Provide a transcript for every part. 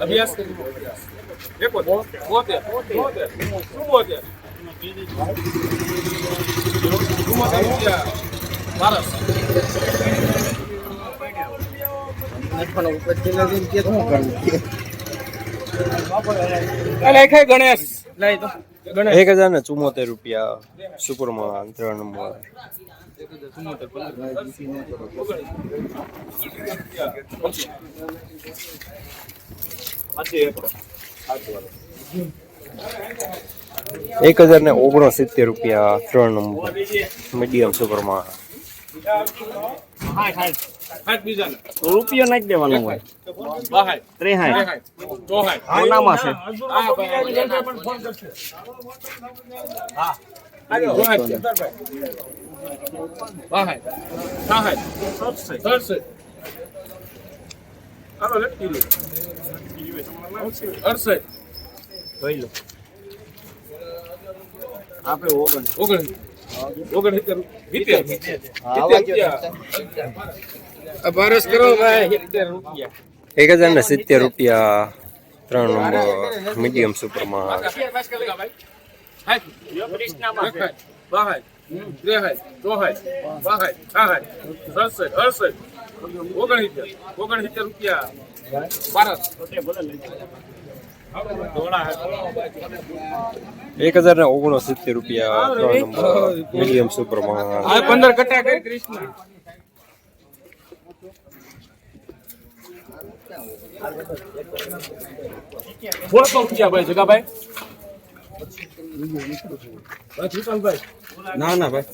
અભ્યાસ એકોતેર બોતેર. બોતેર. કઈ ગણેશ. લઈ તો. ગણેશ એક હજાર ને ચુમ્મોતેર રૂપિયા સુપરમાં ત્રણ નંબર એક હજાર ને ઓગણસિત્તેર રૂપિયા ત્રણ નંબર. મીડિયમ સુપરમાં રૂપિયો નાખી દેવાનો હોય બાહાય ત્રેહાય ચોહાય કોનામાં છે હા ભાઈ ફોન કરશે હા બાહાય બાહાય સરસે હાલો લટકી લો અડસે જોઈ લો આપણે ઓગણ ઓગણ ઓગણ સિત્તેર સિત્તેર બારસ કરો ભાઈ. રૂપિયા એક હજાર ને સિત્તેર રૂપિયા ત્રણ નંબર મીડિયમ સુપરમાં ઓગણસિત્તેર રૂપિયા બારસ એક હજાર ને ઓગણસિત્તેર રૂપિયા ત્રણ નંબર મીડિયમ સુપરમાં પંદર કટા કૃષ્ણ. થોડા તો રૂપિયા ભાઈ જગાભાઈ. ના ના ભાઈ.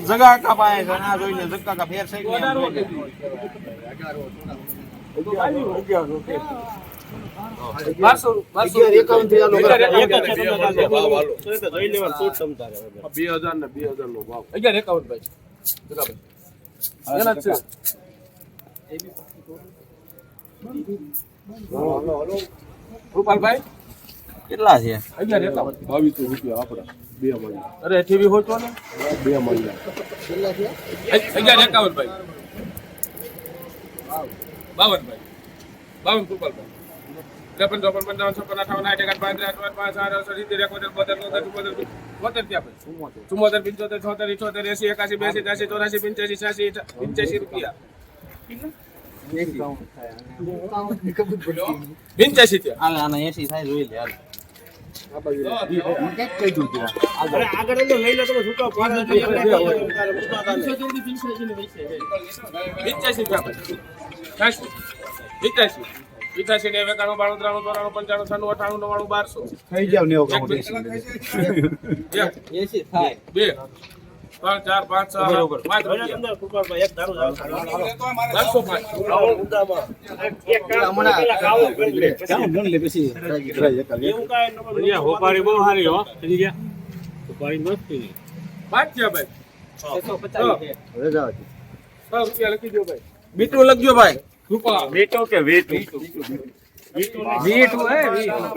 જગા કાપાય છે. આ જોઈને જગા કા ફેર છે રૂપાલભાઈ? કેટલા છે? અગિયાર એકાવન. બાવીસો રૂપિયા આપડા બે મળ્યા અરે ટીવી હોતો ને? બે મળ્યા અગિયાર એકાવન ભાઈ. બાવન ભાઈ. બાવન કૃપાલભાઈ ત્રેપન ચોપન પંચાવન છપ્પન અઠાવન સાઠ એકાદ પાંત્રીસ અઠવાન પાંચ આઠ અડસઠ સિત્તેર એકોતેર બોતેર ચોતેર ચુમ્મોતેર બોતેર ત્યાં ભાઈ ચુમ્મોતેર પંચોતેર છોતેર ઇઠોતેર એસી એકાસી બ્યાસી ત્યાસી ચોરાસી પંચ્યાસી છ્યાસી પંચ્યાસી રૂપિયા. પંચ્યાસી ત્યાં એસી થાય જોઈ લે પંચ્યાસી. પંચ્યાસી ને એકાણું બાણું ત્રાણું ચોરાણું પંચાણું છન્નું અઠાણું બારસો. થઈ જાવ બે. ત્રણ ચાર પાંચ છ પાંચ રૂપિયા. ચારસો પાંચ. પાંચ થયા ભાઈ. છ. રૂપિયા લખી દો ભાઈ. બીટું લખજો ભાઈ. રૂપા. બેટો કે વેટો વેટો હે વીટું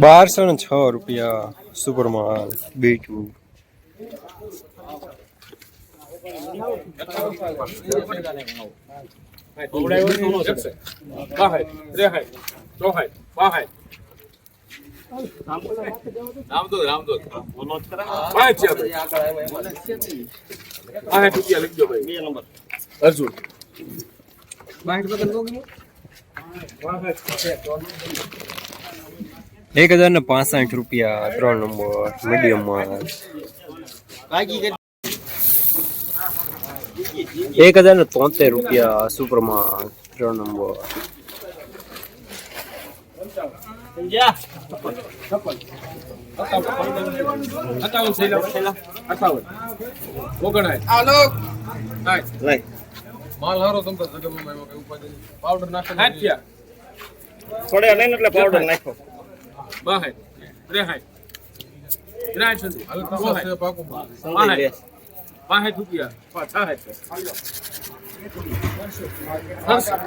બારસો ને છ રૂપિયા સુપરમાં બીટું ત્રેહાય ચોહાય બાહાય રામદોદ રામદોદ પાંચ પાંચ રૂપિયા લખજો ભાઈ. બે નંબર. અર્જુન. એક હજાર ને પાસઠ રૂપિયા ત્રણ નંબર મીડિયમમાં એક હજાર ને તોતેર રૂપિયા સુપરમાં ત્રણ નંબર. સમજ્યા હારો તમ તો જગમમાં એમાં કઈ પાવડર નાખે હાથિયા થોડે પાવડર નાખો બાહાય ત્રેહાય ત્રેહાય સુધી બોહાય. સમજાઈ લે બાહાય રૂપિયા પા- છાહાય છે.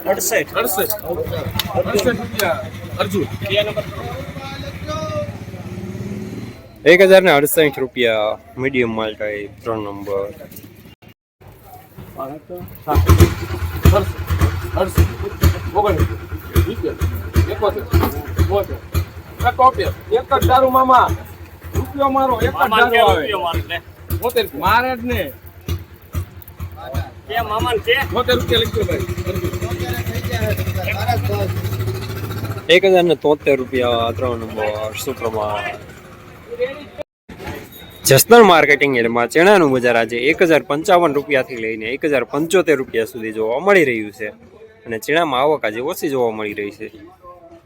અડસઠ. અડસઠ. રૂપિયા. અર્જુન. એક હજાર ને અડસઠ રૂપિયા મીડિયમ માલ્ટા ત્રણ નંબર એક જ દારૂ મામા રૂપિયો મારો એક જ દારૂ આવે મારે જ ને કે મામાને કે. બોતેર રૂપિયા લખજો ભાઈ. એક હજાર ને તોતેર રૂપિયા ત્રણ નંબર સુપ્રમાં જસનલ માર્કેટિંગ એડમાં ચણાનું બજાર આજે એક હજાર પંચાવન રૂપિયાથી લઈને એક હજાર પંચોતેર રૂપિયા સુધી જોવા મળી રહ્યું છે. અને ચણામાં આવક આજે ઓછી જોવા મળી રહી છે.